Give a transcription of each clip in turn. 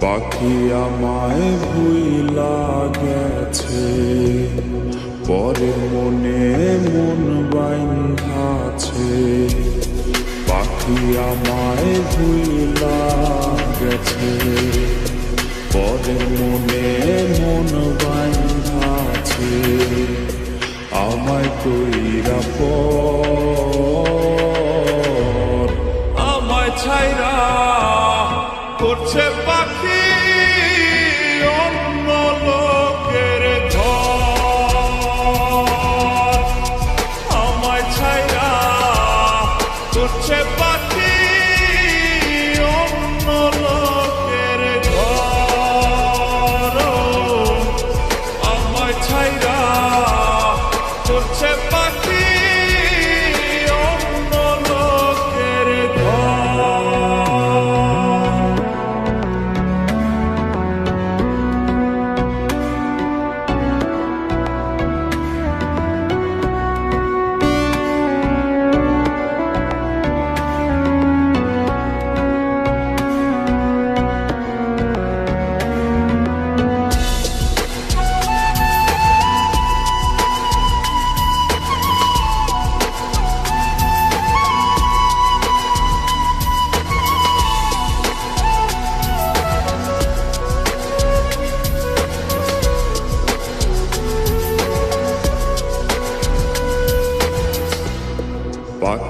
পাখি আমায় ভুইলা গেছে পরে মনে মন বাইন্ধাছে পাখি আমায় ভুইলা গেছে পরে মনে মন বাইন্ধাছে আমায় কইরা পর, আমায় ছাইরা করছে করছে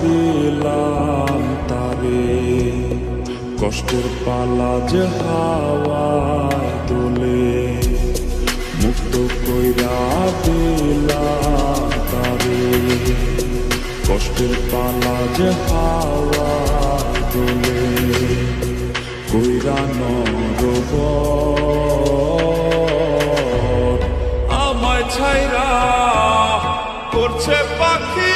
দিলাম তারে। কষ্টের পালা যে হাওয়ায় দোলে মুক্ত কইরা দিলাম তারে। কষ্টের পালা যে হাওয়ায় দোলে কইরা নরব আমায় ছাইরা করছে পাখি